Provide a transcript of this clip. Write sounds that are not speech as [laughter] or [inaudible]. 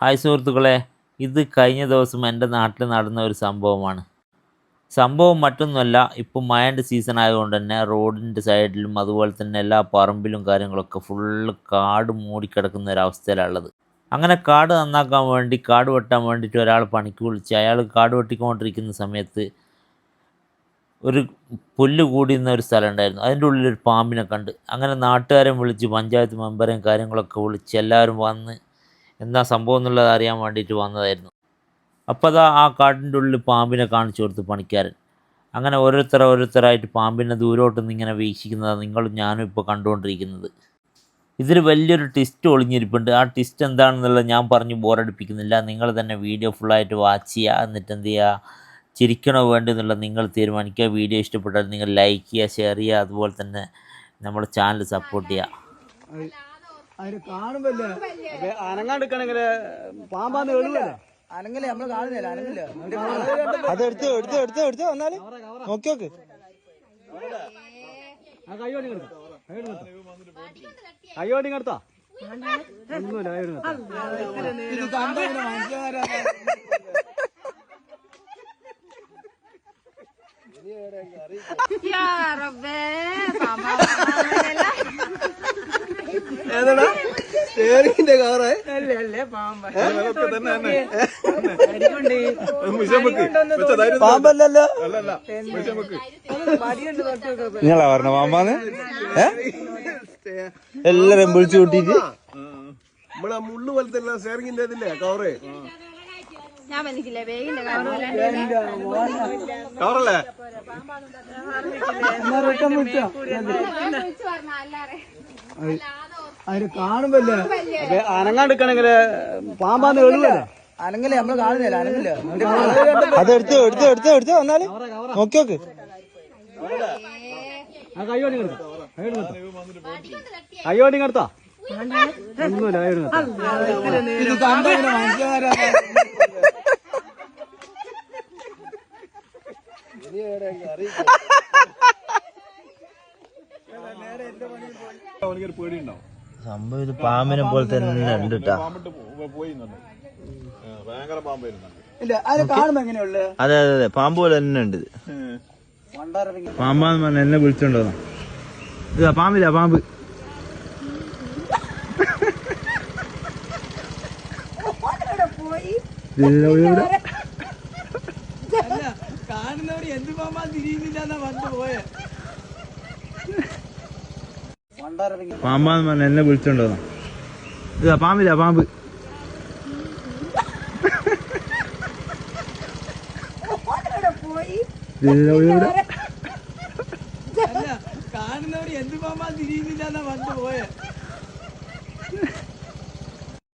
Hi സുഹൃത്തുക്കളെ ഇത് കഴിഞ്ഞ ദിവസം എന്റെ നാട്ടിൽ നടന്ന ഒരു സംഭവമാണ്. സംഭവം മറ്റൊന്നുമല്ല ഇപ്പം മഴന്റെ സീസൺ ആയതുകൊണ്ട് തന്നെ റോഡിന്റെ സൈഡിലും അതുപോലെ തന്നെ എല്ലാ പറമ്പിലും കാര്യങ്ങളൊക്കെ ഫുള്ള് കാട് മൂടിക്കിടക്കുന്ന ഒരവസ്ഥയിലുള്ളത് അങ്ങനെ കാട് നന്നാക്കാൻ വേണ്ടി കാട് വെട്ടാൻ വേണ്ടിയിട്ട് ഒരാൾ പണിക്ക് വിളിച്ച് അയാൾ കാട് വെട്ടിക്കൊണ്ടിരിക്കുന്ന സമയത്ത് ഒരു പുല്ല് കൂടിയുന്ന ഒരു സ്ഥലം ഉണ്ടായിരുന്നു. അതിന്റെ ഉള്ളിൽ ഒരു പാമ്പിനെ കണ്ട് അങ്ങനെ നാട്ടുകാരെ വിളിച്ച് പഞ്ചായത്ത് മെമ്പറേയും കാര്യങ്ങളൊക്കെ വിളിച്ച് എല്ലാവരും വന്ന് എന്താ സംഭവം എന്നുള്ളത് അറിയാൻ വേണ്ടിയിട്ട് വന്നതായിരുന്നു. അപ്പോൾ അതാ ആ കാട്ടിന്റെ ഉള്ളിൽ പാമ്പിനെ കാണിച്ചു കൊടുത്തു പണിക്കാരൻ. അങ്ങനെ ഓരോരുത്തർ ഓരോരുത്തരായിട്ട് പാമ്പിനെ ദൂരോട്ട് നിന്ന് ഇങ്ങനെ വീക്ഷിക്കുന്നതാണ് നിങ്ങളും ഞാനും ഇപ്പോൾ കണ്ടുകൊണ്ടിരിക്കുന്നത്. ഇതിൽ വലിയൊരു ടിസ്റ്റ് ഒളിഞ്ഞിരിപ്പുണ്ട്. ആ ടിസ്റ്റ് എന്താണെന്നുള്ളത് ഞാൻ പറഞ്ഞ് ബോറടിപ്പിക്കുന്നില്ല. നിങ്ങൾ തന്നെ വീഡിയോ ഫുള്ളായിട്ട് വാച്ച് ചെയ്യുക. എന്നിട്ട് എന്ത് ചെയ്യുക? ചിരിക്കണോ വേണ്ടെന്നുള്ളത് നിങ്ങൾ തീരുമാനിക്കുക. വീഡിയോ ഇഷ്ടപ്പെട്ടാൽ നിങ്ങൾ ലൈക്ക് ചെയ്യുക ഷെയർ ചെയ്യുക. അതുപോലെ തന്നെ നമ്മുടെ ചാനൽ സപ്പോർട്ട് ചെയ്യുക. അതിന് കാണുമ്പല്ലേ? അപ്പൊ അനങ്ങാണ്ടിക്കണെങ്കിൽ പാമ്പാന്ന് എഴുതല്ലേ അനങ്ങൽ നമ്മൾ കാണുന്നില്ല അനങ്ങൽ അത്. എടുത്ത് എടുത്ത് എടുത്ത് എടുത്ത് വന്നാൽ നോക്കി നോക്ക്. ആ കൈയോടി കിടത്താ കൈയോടി ഒന്നുമില്ല ഇത് പാമ്പല്ലല്ലോ? നിങ്ങളാ പറഞ്ഞ പാമ്പാന്ന്? എല്ലാരും വിളിച്ചു കൂട്ടിട്ട് നമ്മളെ മുള്ളു പോലത്തെ ഷെയറിങ്ങിന്റെ ഇതില്ലേ കവറ് ഞാൻ മനസ്സിലെ വേഗിന്റെ കവറ് കവറല്ലേ അതിന് കാണുമ്പല്ലേ? അനങ്ങാണ്ടിക്കണെങ്കിൽ പാമ്പാന്ന് എഴുതല്ലേ അനങ്ങല്ലേ നമ്മൾ കാണുന്നില്ല അനങ്ങില്ല. അത് എടുത്ത് എടുത്ത് എടുത്ത് എടുത്ത് വന്നാൽ? നോക്കി നോക്ക്. ആ കൈയോടി കിടത്താ കൈയോടി കിടത്താ ഒന്നുമില്ല കൈയോടി പേടിയുണ്ടാവും. സംഭവം ഇത് പാമ്പിനെ പോലെ തന്നെ ഉണ്ട് കേട്ടാ പോയി ഇല്ല കാണുമ്പോ എങ്ങനെയുള്ളു അതെ അതെ അതെ. പാമ്പ് പോലെ തന്നെ ഉണ്ട് ഇത്. പാമ്പാന്ന് പറഞ്ഞ എന്നെ വിളിച്ചോണ്ടോ ഇതാ പാമ്പില്ല പാമ്പ്. [laughs] കാണുന്നവര് എന്ത് പാമ്പാ തിരിയുന്നില്ല വന്നു പോയേ. വണ്ടാറിറങ്ങി പാമ്പാന്ന് പറഞ്ഞ എന്നെ വിളിച്ചോണ്ടോ ഇതാ പാമ്പില്ല പാമ്പ്. കാണുന്നവര് എന്ത് പാമ്പാ തിരിയുന്നില്ല എന്നാ വന്നു പോയെ.